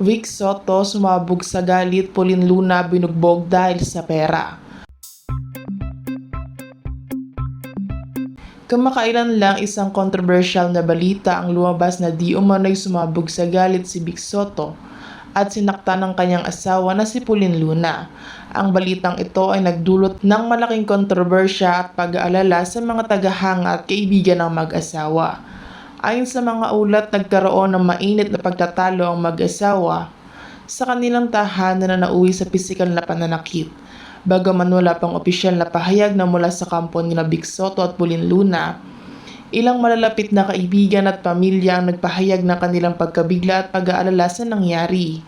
Vic Soto sumabog sa galit, Pauline Luna binugbog dahil sa pera. Kamakailan lang isang controversial na balita ang lumabas na di umano'y sumabog sa galit si Vic Soto at sinakta ng kanyang asawa na si Pauline Luna. Ang balitang ito ay nagdulot ng malaking kontrobersya at pag-aalala sa mga tagahanga at kaibigan ng mag-asawa. Ayon sa mga ulat, nagkaroon ng mainit na pagtatalo ang mag-asawa sa kanilang tahanan na nauwi sa pisikal na pananakit. Bagaman wala pang opisyal na pahayag na mula sa kampo nila Big Soto at Pauline Luna, ilang malalapit na kaibigan at pamilya ang nagpahayag ng kanilang pagkabigla at pag-aalala sa nangyari.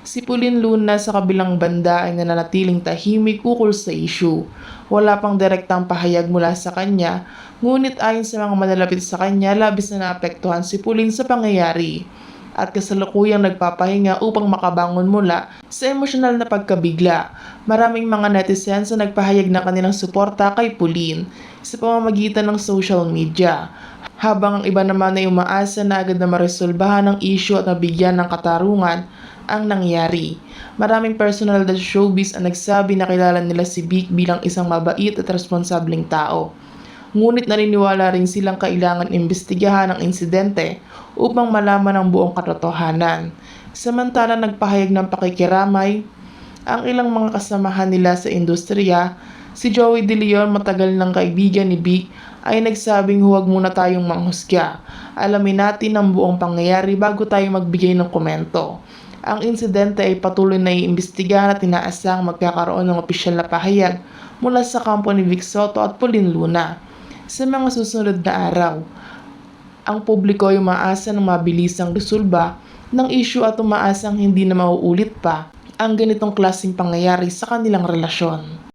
Si Pauline Luna sa kabilang banda ay nananatiling tahimik ukol sa issue. Wala pang direktang pahayag mula sa kanya, ngunit ayon sa mga malalapit sa kanya, labis na naapektuhan si Pauline sa pangyayari at kasalukuyang nagpapahinga upang makabangon mula sa emosyonal na pagkabigla. Maraming mga netizens na nagpahayag ng kanilang suporta kay Pauline sa pamamagitan ng social media. Habang ang iba naman ay umaasa na agad na maresolbahan ang issue at mabigyan ng katarungan ang nangyari. Maraming personal na showbiz ang nagsabi na kilala nila si Vic bilang isang mabait at responsableng tao. Ngunit naniniwala rin silang kailangan imbestigahan ang insidente upang malaman ang buong katotohanan. Samantala nagpahayag ng pakikiramay ang ilang mga kasamahan nila sa industriya, si Joey De Leon matagal ng kaibigan ni Vic ay nagsabing huwag muna tayong manghusga. Alamin natin ang buong pangyayari bago tayo magbigay ng komento. Ang insidente ay patuloy na iimbestigahan at inaasang magkakaroon ng opisyal na pahayag mula sa kampo ni Vic Soto at Pauline Luna. Sa mga susunod na araw, ang publiko ay umaasa ng mabilisang resolba ng issue at umaasang hindi na mauulit pa ang ganitong klaseng pangyayari sa kanilang relasyon.